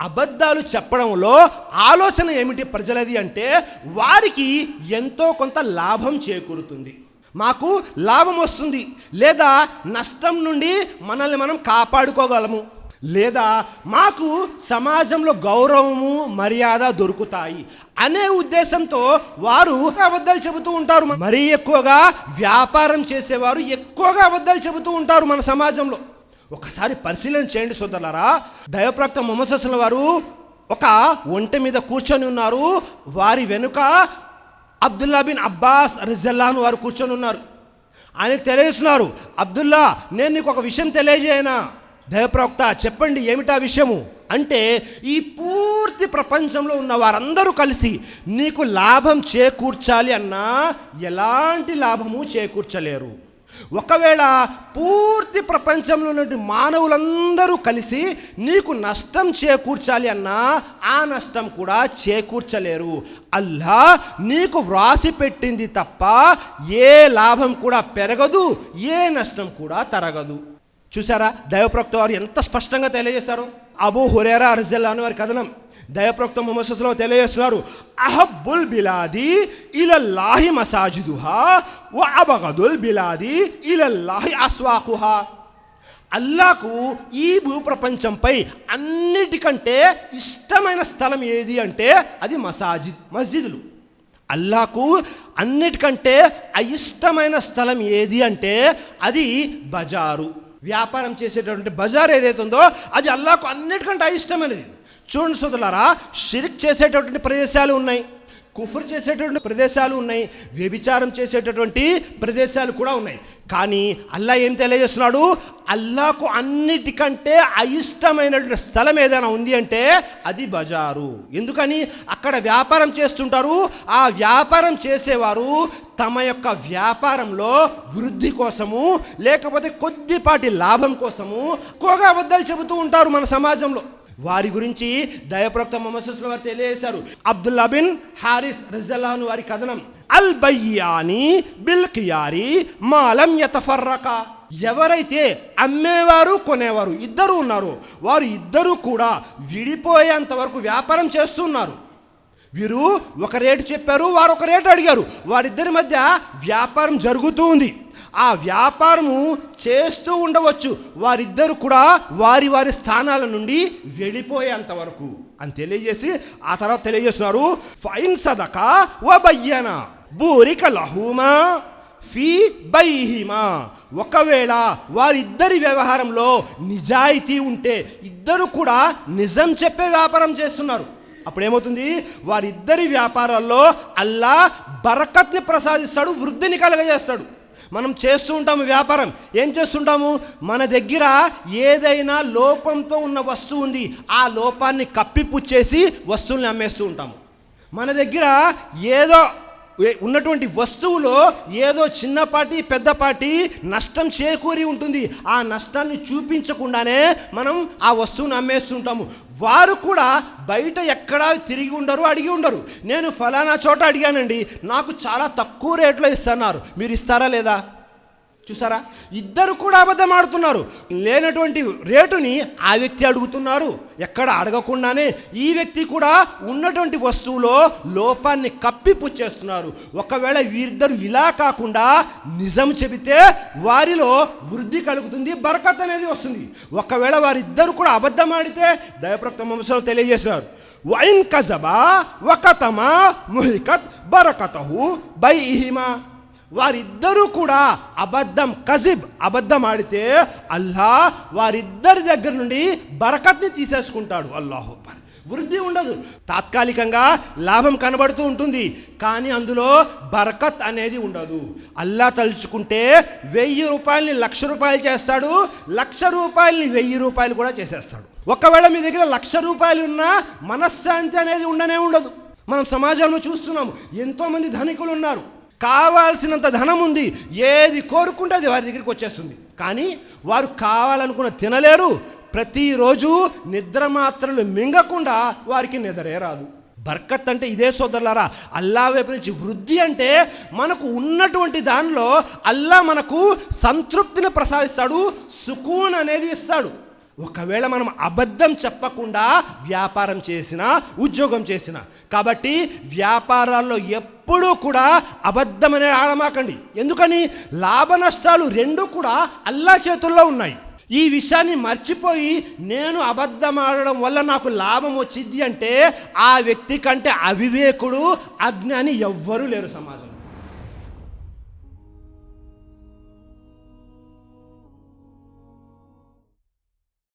అబద్ధాలు చెప్పడంలో ఆలోచన ఏమిటి ప్రజలది అంటే వారికి ఎంతో కొంత లాభం చేకూరుతుంది. మాకు లాభం వస్తుంది. లేదా నష్టం నుండి మనల్ని మనం కాపాడుకోగలము. లేదా మాకు సమాజంలో గౌరవము మర్యాద దొరుకుతాయి అనే ఉద్దేశంతో వారు అబద్ధాలు చెబుతూ ఉంటారు. మరీ ఎక్కువగా వ్యాపారం చేసేవారు ఎక్కువగా అబద్ధాలు చెబుతూ ఉంటారు మన సమాజంలో. ఒకసారి పరిశీలన చేయండి సోదరులారా. దైవప్రక్త మొహమ్మద్ వారు ఒక ఒంటె మీద కూర్చొని ఉన్నారు. వారి వెనుక అబ్దుల్లా బిన్ అబ్బాస్ రిజల్లాను వారు కూర్చొని ఉన్నారు. ఆయనకు తెలియజేస్తున్నారు అబ్దుల్లా నేను నీకు ఒక విషయం తెలియజేయనా? దయప్రవక్త చెప్పండి ఏమిటా విషయము? అంటే ఈ పూర్తి ప్రపంచంలో ఉన్న వారందరూ కలిసి నీకు లాభం చేకూర్చాలి అన్నా ఎలాంటి లాభము చేకూర్చలేరు. ఒకవేళ పూర్తి ప్రపంచంలో ఉన్నటువంటి మానవులందరూ కలిసి నీకు నష్టం చేకూర్చాలి అన్నా ఆ నష్టం కూడా చేకూర్చలేరు. అల్లా నీకు వ్రాసి పెట్టింది తప్ప ఏ లాభం కూడా పెరగదు ఏ నష్టం కూడా తరగదు. చూసారా దైవప్రక్త వారు ఎంత స్పష్టంగా తెలియజేశారు? అబూ హురేరా అర్జల్లాను అని వారి కథనం. దయప్రక్త ముహమ్మద్లో తెలియజేస్తున్నారు అహబ్బుల్ బిలాది ఇలల్లాహి మసాజిదుహా వ అబగదుల్ బిలాది ఇలల్లాహి అస్వాకుహా. అల్లాకు ఈ భూప్రపంచంపై అన్నిటికంటే ఇష్టమైన స్థలం ఏది అంటే అది మసాజిద్ మస్జిద్లు. అల్లాకు అన్నిటికంటే అయిష్టమైన స్థలం ఏది అంటే అది బజారు. వ్యాపారం చేసేటటువంటి బజార్ ఏదైతే ఉందో అది అల్లాకు అన్నిటికంటే అయిష్టమైనది చూడండి సోదరులారా షిరిక్ చేసేటటువంటి ప్రదేశాలు ఉన్నాయి. కుఫర్ చేసేటటువంటి ప్రదేశాలు ఉన్నాయి వ్యభిచారం చేసేటటువంటి ప్రదేశాలు కూడా ఉన్నాయి. కానీ అల్లా ఏం తెలియజేస్తున్నాడు? అల్లాకు అన్నిటికంటే అయిష్టమైనటువంటి స్థలం ఏదైనా ఉంది అంటే అది బజారు. ఎందుకని? అక్కడ వ్యాపారం చేస్తుంటారు. ఆ వ్యాపారం చేసేవారు తమ యొక్క వ్యాపారంలో వృద్ధి కోసము లేకపోతే కొద్దిపాటి లాభం కోసము ఎక్కువగా అబద్ధాలు చెబుతూ ఉంటారు మన సమాజంలో. వారి గురించి దయప్రక్త మొహమ్మద్ వారు తెలియజేశారు. అబ్దుల్లా బిన్ హారిస్ రజల్లాను వారి కథనం అల్ బయ్యాని బిల్ కియారి మాలం యతఫర్రక. ఎవరైతే అమ్మేవారు కొనేవారు ఇద్దరు ఉన్నారు వారు ఇద్దరు కూడా విడిపోయేంత వరకు వ్యాపారం చేస్తున్నారు. వీరు ఒక రేటు చెప్పారు వారు ఒక రేటు అడిగారు. వారిద్దరి మధ్య వ్యాపారం జరుగుతూ ఉంది. ఆ వ్యాపారము చేస్తూ ఉండవచ్చు. వారిద్దరు కూడా వారి వారి స్థానాల నుండి వెళ్ళిపోయేంత వరకు అని తెలియజేసి ఆ తర్వాత తెలియజేస్తున్నారు ఫైన్ సదక ఓ బయ్యన బూరిక లహూమా ఫీ బైహిమా. ఒకవేళ వారిద్దరి వ్యవహారంలో నిజాయితీ ఉంటే ఇద్దరు కూడా నిజం చెప్పే వ్యాపారం చేస్తున్నారు. అప్పుడు ఏమవుతుంది వారిద్దరి వ్యాపారాల్లో అల్లా బరకత్ని ప్రసాదిస్తాడు వృద్ధిని కలగజేస్తాడు. మనం చేస్తూ ఉంటాము వ్యాపారం. ఏం చేస్తుంటాము మన దగ్గర ఏదైనా లోపంతో ఉన్న వస్తువు ఉంది. ఆ లోపాన్ని కప్పిపుచ్చేసి వస్తువుల్ని అమ్మేస్తూ ఉంటాము. మన దగ్గర ఏదో ఉన్నటువంటి వస్తువులో ఏదో చిన్నపాటి పెద్దపాటి నష్టం చేకూరి ఉంటుంది. ఆ నష్టాన్ని చూపించకుండానే మనం ఆ వస్తువును అమ్మేస్తుంటాము. వారు కూడా బయట ఎక్కడా తిరిగి ఉండరు అడిగి ఉండరు. నేను ఫలానా చోట అడిగానండి నాకు చాలా తక్కువ రేట్లో ఇస్తున్నారు. మీరు ఇస్తారా లేదా? చూసారా? ఇద్దరు కూడా అబద్ధం ఆడుతున్నారు. లేనటువంటి రేటుని ఆ వ్యక్తి అడుగుతున్నారు. ఎక్కడ అడగకుండానే ఈ వ్యక్తి కూడా ఉన్నటువంటి వస్తువులో లోపాన్ని కప్పిపుచ్చేస్తున్నారు ఒకవేళ వీరిద్దరు ఇలా కాకుండా నిజం చెబితే వారిలో వృద్ధి కలుగుతుంది బరకత్ అనేది వస్తుంది. ఒకవేళ వారిద్దరు కూడా అబద్ధం ఆడితే దయప్రక్త వంశంలో తెలియజేస్తున్నారు వైన్ కజబా వకతమా ముహికత్ బరకతహు బై ఇహిమా వారిద్దరూ కూడా అబద్ధం కజిబ్ అబద్ధం ఆడితే అల్లా వారిద్దరి దగ్గర నుండి బరకత్ని తీసేసుకుంటాడు. అల్లాహోబర్ వృద్ధి ఉండదు. తాత్కాలికంగా లాభం కనబడుతూ ఉంటుంది. కానీ అందులో బరకత్ అనేది ఉండదు. అల్లా తలుచుకుంటే వెయ్యి రూపాయలని లక్ష రూపాయలు చేస్తాడు. లక్ష రూపాయలని వెయ్యి రూపాయలు కూడా చేసేస్తాడు. ఒకవేళ మీ దగ్గర లక్ష రూపాయలు ఉన్నా మనశ్శాంతి అనేది ఉండనే ఉండదు. మనం సమాజంలో చూస్తున్నాము ఎంతోమంది ధనికులు ఉన్నారు. కావాల్సినంత ధనం ఉంది. ఏది కోరుకుంటే అది వారి దగ్గరికి వచ్చేస్తుంది. కానీ వారు కావాలనుకున్న తినలేరు. ప్రతిరోజు నిద్ర మాత్రలు మింగకుండా వారికి నిద్రే రాదు. బర్కత్ అంటే ఇదే సోదరులారా అల్లా వైపు నుంచి వృద్ధి అంటే మనకు ఉన్నటువంటి దానిలో అల్లా మనకు సంతృప్తిని ప్రసాదిస్తాడు సుకూన్ అనేది ఇస్తాడు. ఒకవేళ మనం అబద్ధం చెప్పకుండా వ్యాపారం చేసిన ఉద్యోగం చేసిన కాబట్టి వ్యాపారాల్లో ఎప్పుడూ కూడా అబద్ధమనే ఆడమాకండి. ఎందుకని? లాభ నష్టాలు రెండు కూడా అల్లా చేతుల్లో ఉన్నాయి. ఈ విషయాన్ని మర్చిపోయి నేను అబద్ధం ఆడడం వల్ల నాకు లాభం వచ్చింది అంటే ఆ వ్యక్తి కంటే అవివేకుడు అజ్ఞాని ఎవ్వరూ లేరు సమాజంలో.